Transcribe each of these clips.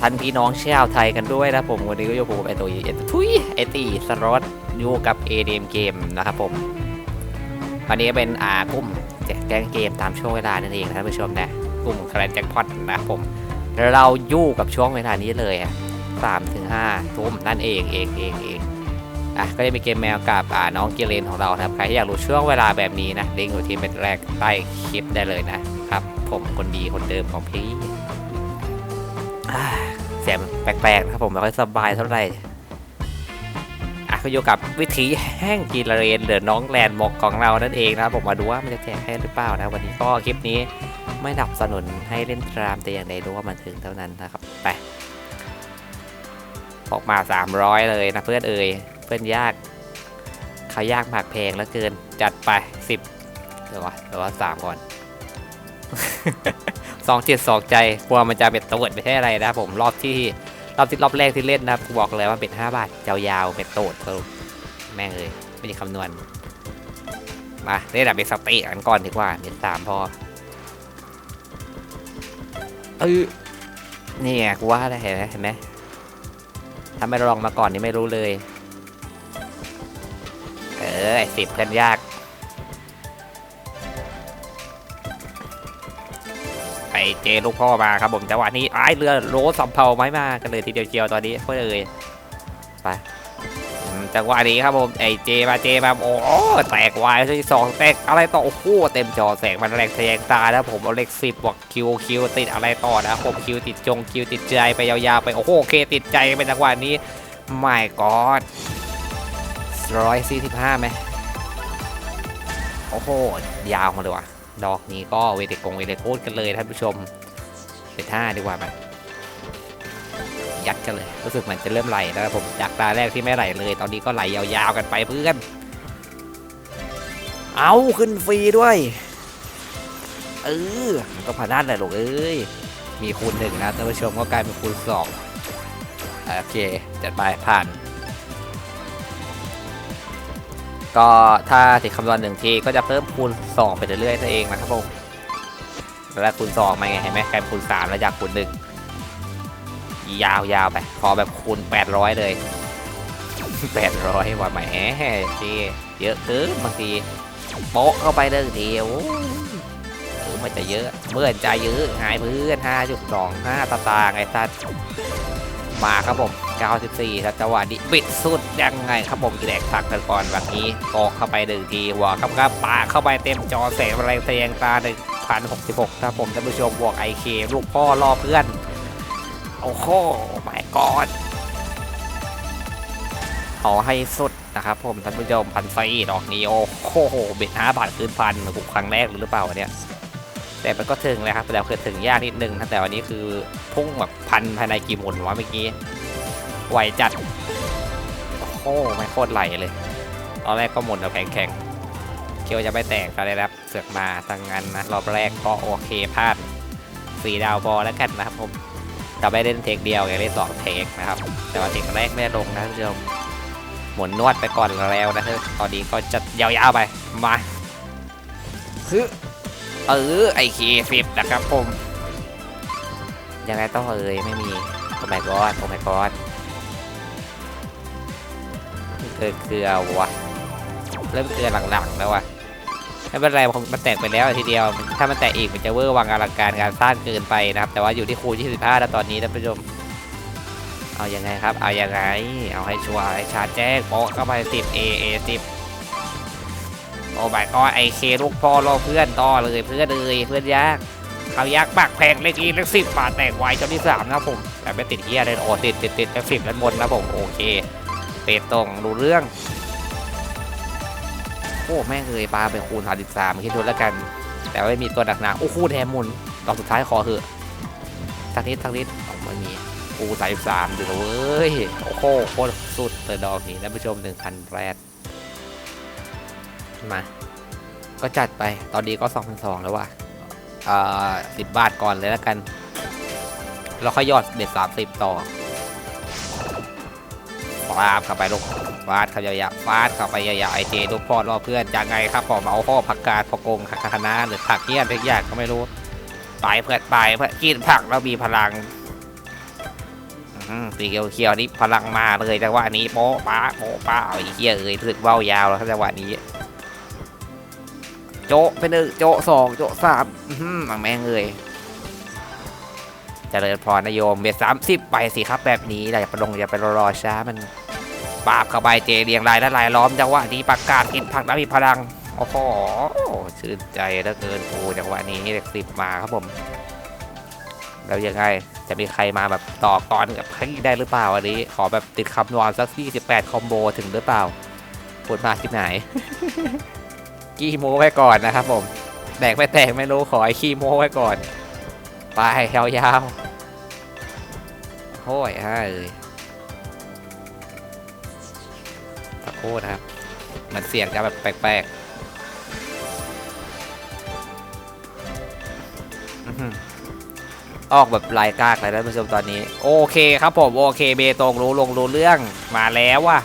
ท่านพี่น้องชาวไทยกันด้วยนะผมวันนี้ก็อยู่ผมไอตัวเอทุยไอตีสล็อตอยู่กับเอเดมเกมนะครับผมวันนี้เป็นอ่ากลุ่มแจกแกงเกมตามช่วงเวลานั่นเองนะท่านผู้ชมนะกลุ่มแคลนแจ็คพอตนะครับผมเราอยู่กับช่วงเวลานี้เลยสามถึงห้าทุ่มนั่นเองเองเองเองอะก็จะมีเกมแมวกับอ่าน้องเกเรนของเราครับใครที่อยากรู้ช่วงเวลาแบบนี้นะลิงก์อยู่ที่เป็นแรกใต้คลิปได้เลยนะครับ ผมคนดีคนเดิมของพี่ เสียงแปลกๆนะครับผมไม่ค่อยสบายเท่าไหร่อะก็อยู่กับวิถีแห้งกีฬาเรนเดือน้องแลนด์มอกของเรานั่นเองนะครับผมมาดูว่ามันจะแจกให้หรือเปล่านะวันนี้ก็คลิปนี้ไม่ดับสนุนให้เล่นตรามแต่อย่างใดรู้ว่ามันถึงเท่านั้นนะครับไปออกมา 300 เลยนะเพื่อนเอ่ยเพื่อนยากเขายากมากแพงแล้วเกินจัดไป 10 เดี๋ยววะเดี๋ยวว่าสามก่อน สองเจ็ดสองใจกลัวมันจะเป็นตัวไม่ใช่อะไรนะครับผมรอบที่รอบที่รอบแรกที่เล่นนะครับกูบอกเลยว่าเป็น 5 บาทยาวๆเป็นโตดสรุปแม่งเลยไม่ได้คำนวณมาเล่นแบบเป็นสติกันก่อนดีกว่าเด็ดสามพอเออนี่ไงกูว่าได้เห็นไหมเห็นไหมถ้าไม่ลองมาก่อนนี่ไม่รู้เลย เออไอสิบกันยาก เจลูกพ่อมาครับผมจังหวะนี้ไอ้เรือโรสสำเภาไม้มากันเลยทีเดียวเจียวตอนนี้เพื่อเลยไปจังหวะนี้ครับผมไอ้เจมาเจมาโอ้แตกวายที่สองแตกอะไรต่อโอ้โหเต็มจอแสงมันแรงแทงตาแล้วผมเอาเลขสิบบอกคิวคิวติดอะไรต่อนะผมคิวติดจงคิวติดใจไปยาวๆไปโอ้โหโอเคติดใจไปจังหวะนี้ไม่กอดร้อยสี่สิบห้าไหมโอ้โหยาวมาเลยว่ะ ดอกนี้ก็เวทีกงเวทีโคตรกันเลยท่านผู้ชมเป็นท่าดีกว่าไหมยัดกันเลยรู้สึกเหมือนจะเริ่มไหลแล้วครับผมจากตาแรกที่ไม่ไหลเลย ตอนนี้ก็ไหลยาวๆกันไปเพื่อน เอาขึ้นฟรีด้วยเออก็พนันแหละลูกเอ้ยมีคูณหนึ่งนะท่านผู้ชมก็กลายเป็นคูณสองโอเคจัดไปผ่าน ก็ถ้าติดคำนวณหนึ่งทีก็จะเพิ่มคูณ 2 ไปเรื่อยๆนั่นเองนะครับผมแล้วคูณ2มาไงเห็นไหมกลายคูณ3แล้วจากคูณ1ยาวๆไปขอแบบคูณ 800 เลย 800 ว่าแหมที่เยอะเกินบางทีโป๊ะเข้าไปเรื่องเดียวหรือมันจะเยอะเมื่อใจเยอะหายเพื่อน5.25ตาตางไอ้สัตว์ มาครับผม 94ครับจังหวะนี้บิดสุดยังไงครับผมแดกตักกันก่อนแบบนี้โกเข้าไปหนึ่งทีหัวครับครับปาเข้าไปเต็มจอแสงแรงแสงตาหนึ่งพันหกสิบหกครับผมท่านผู้ชมบวกไอเคลูกพ่อรอเพื่อน โอ้โหไม่กอดเอาให้สุดนะครับผมท่านผู้ชมพันไฟดอกนี้โอ้โหเบ็ดห้าบาทคืนพันกูครั้งแรกหรือเปล่าเนี่ย แต่มันก็ถึงเลยครับแต่คือถึงยากนิดนึงแต่วันนี้คือพุ่งแบบพันภายในกี่หมุนวะเมื่อกี้ไหวจัดโอ้โหไม่โคตรไหลเลยตอนแรกก็หมุนแบบแข็งๆเคียวจะไม่แตกอะไรแล้วเสือกมาทางงานนะรอบแรกก็โอเคพลาดสีดาวบอลแล้วกันนะครับผมจะไม่เล่นเทคเดียวอย่างเล่นสองเทคนะครับ แต่ว่าเทคแรกไม่ได้ลงนะท่านผู้ชมหมุนนวดไปก่อนแล้วนะเฮ้ยตอนนี้ก็จะยาวๆไปมาคือ เออไอเคฟิบนะครับผมยังไงต้องเอ่ยไม่มีโอ้ my god โอ้ my god เกลือเกลือวะเริ่มเกลือหลังๆแล้ววะไม่เป็นไรมันแตกไปแล้วทีเดียว ถ้ามันแตกอีกมันจะเวอร์วังอลังการการสร้างเกินไปนะครับ แต่ว่าอยู่ที่คูณ25แล้วตอนนี้ท่านผู้ชมเอาอยังไงครับ เอาอยังไง เอาให้ชัวร์ให้ชาร์จแจ้งโป๊ะเข้าไป10 A A 10 โอ้ my god ไอเคลูกพ่อรอเพื่อนต่อเลยเพื่อนเลยเพื่อนยากเขายากปากแพงเล็กอีเล็กสิบบาทแตกไวจนที่สามนะผมแต่ไม่ติดเฮียเลยโอ้ติดติดติดเลขสิบด้านบนนะผมโอเคเป็ดตรงรู้เรื่องโอ้แม่งเลยปลาไปคูณสามสิบสามคิดดูแล้วกัน แต่ว่าไม่มีตัวหนักหนาโอ้คูณแถมหมุนดอกสุดท้ายขอเถอะสักนิดสักนิดออไม่มีปูสายสามเดี๋ยวเว้ย โอ้โหโคตรสุดเลยดอกนี้ท่านผู้ชมหนึ่งพันแรด มา ก็จัดไป ตอนนี้ก็สองพันสองแล้วว่ะอ่าสิบบาทก่อนเลยแล้วกัน เราค่อยยอดเด็ดสามสิบต่อฟาดเข้าไปลูกฟาดเข้าไปยาฟาดเข้าไปยาวๆไอเจลูกพ่อรอเพื่อนยังไงครับผมเอาพ่อผักกาดพะกงคณะหรือผักเงี้ยทุกอย่างก็ไม่รู้ไปเพื่อนไปเพื่อนกินผักแล้วมีพลังอืมสีเขียวๆนี่พลังมาเลยจังหวะนี้โป๊ะป้าโป๊ะป้าเอาไอ้เหี้ยเอ้ยรู้สึกเว้ายาวแล้วจังหวะนี้ โจะไปหนึ่งโจะสองโจะสามอื้อหือแม่งเอ้ยเจริญพรนายโยมเบียดสามสิบไปสิครับแบบนี้อย่าไปลงอย่าไปรอช้ามันปราบเข้าไปเจเรียงรายและลายล้อมจังหวะนี้ประกาศกินผักแล้วมีพลังโอ้โหชื่นใจเหลือเกินโอ้จังหวะนี้เลขสิบมาครับผม แล้วยังไงจะมีใครมาแบบต่อกรกับใครได้หรือเปล่าอันนี้ ขอแบบติดคำนวณสัก28คอมโบถึงหรือเปล่าพูดมาที่ไหน ขี้โม้ไว้ก่อนนะครับผมแตกไม่แตกไม่รู้ขอไอ้ขี้โม้ไว้ก่อน ไปยาวๆโอ้ยฮ่าเอ้ยตะโคนะครับมันเสียงจะแบบแปลกๆอื้อหืออกแบบลายกากเลยท่านผู้ชมตอนนี้ โอเคครับผม โอเคเบตงรู้ลงรู้เรื่องมาแล้วว่ะ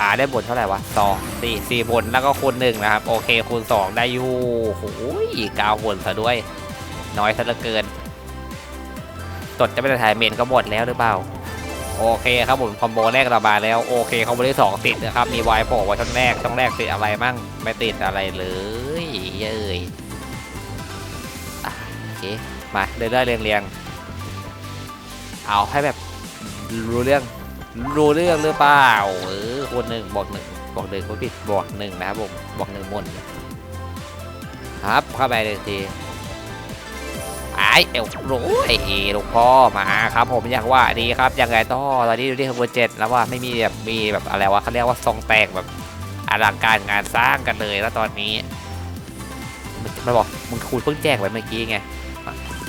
อ่าได้บทเท่าไหร่วะสองสี่สี่ผลแล้วก็คูณหนึ่งนะครับ โอเคคูณสองได้อยู่โอ้ยเก้าผลซะด้วย น้อยซะเหลือเกินตดจะไม่ได้ถ่ายเมนก็หมดแล้วหรือเปล่า โอเคครับผมคอมโบแรกเรามาแล้วโอเคคอมโบที่สองติดนะครับ มีวายโผล่ไว้ช่องแรกช่องแรกติดอะไรมั่งไม่ติดอะไรเลยเย้ยโอเคมาเรื่อยๆเรียเรียงๆเอาให้แบบรู้เรื่อง รู้เรื่องหรือเปล่าเออคนหนึ่งบอกหนึ่งบอกหนึ่งคนผิดบอกหนึ่งนะครับผมบอกหนึ่งมนครับเข้าไปเลยทีไอเอวโอ้ยลูกพ่อมาครับ ผมอยากว่าดีครับยังไงต่อตอนนี้ดูที่ขบวนเจ็ดแล้วว่าไม่มีแบบมีแบบอะไรวะเขาเรียกว่าทรงแตกแบบอลังการงานสร้างกันเลยแล้วตอนนี้มันบอกมึงคุณเพิ่งแจ้งไว้เมื่อกี้ไง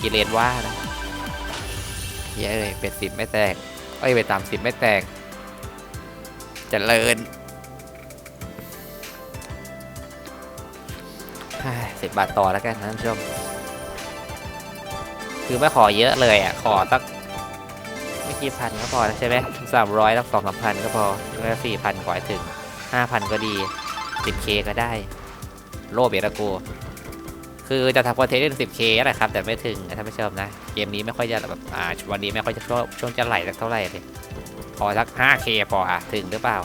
กิเลนว่านะเย้ยเป็ดสิบไม่แตก เอ้ยไปตามสิบไม่แตกจเจริญสิบบาทต่อแล้วกันนะท่านผู้ชม คือไม่ขอเยอะเลยอะ ขอสักไม่กี่พันก็พอใช่ไหมสามร้อยแล้วสองสามพันก็พอแล้วสี่พันขอให้ถึงห้าพันก็ดีสิบเคก็ได้ โลภเบียดกู คือจะทำคอนเทนต์ได้สิบเคแหละครับ แต่ไม่ถึงนะท่านผู้ชมนะ เกมนี้ไม่ค่อยจะแบบอ่าวันนี้ไม่ค่อยจะช่วงช่วงจะไหลสักเท่าไหร่เลยขอสัก 5K พออะถึงหรือเปล่า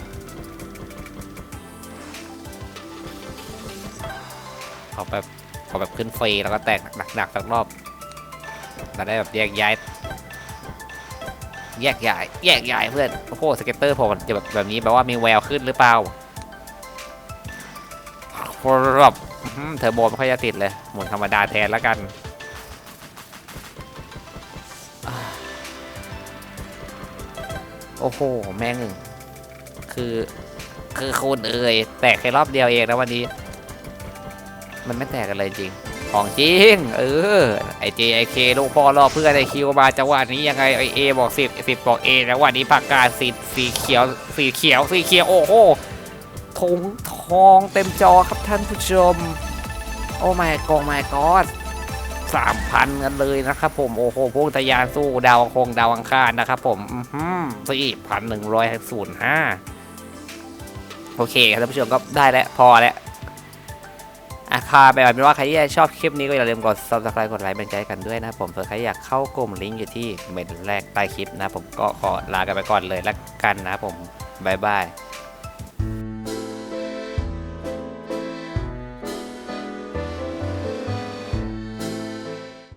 ขอแบบขอแบบขึ้นฟรีแล้วก็แตกหนักๆสักรอบเราได้แบบแยกย้าย แยกย้าย แยกย้ายเพื่อนโอ้โหสเก็ตเตอร์ผมจะแบบแบบนี้แปลว่ามีแววขึ้นหรือเปล่าครับ เทอร์โบไม่ค่อยจะติดเลย หมุนธรรมดาแทนแล้วกัน โอ้โห แม่ง คือ คือคุณเอ่ยแตกแค่รอบเดียวเองนะวันนี้ มันไม่แตกกันเลยจริง ของจริง เออ ไอเจไอเคลูกพ่อรอเพื่อนไอคิวมาจังหวะนี้ยังไงไอเอบอกสิบสิบบอกเอจังหวะนี้ประกาศสีสีเขียวสีเขียวสีเขียวโอ้โหทงท ทองเต็มจอครับท่านผู้ชม โอ้ไม่กองไม่กอดสามพันกันเลยนะครับผมโอ้โหพวกทะยานสู้ดาวคงดาวอังคารนะครับผมสี่พันหนึ่งร้อยศูนย์ห้าโอเคครับท่านผู้ชมก็ได้แล้วพอแล้วอาคาแบบเป็นว่าใครที่ชอบคลิปนี้ก็อย่าลืมกด subscribe กดไลค์เป็นใจกันด้วยนะครับผมส่วนใครอยากเข้ากลุ่มลิงก์อยู่ที่เมนแรกใต้คลิปนะผมก็ขอลากันไปก่อนเลยละกันนะผมบายบาย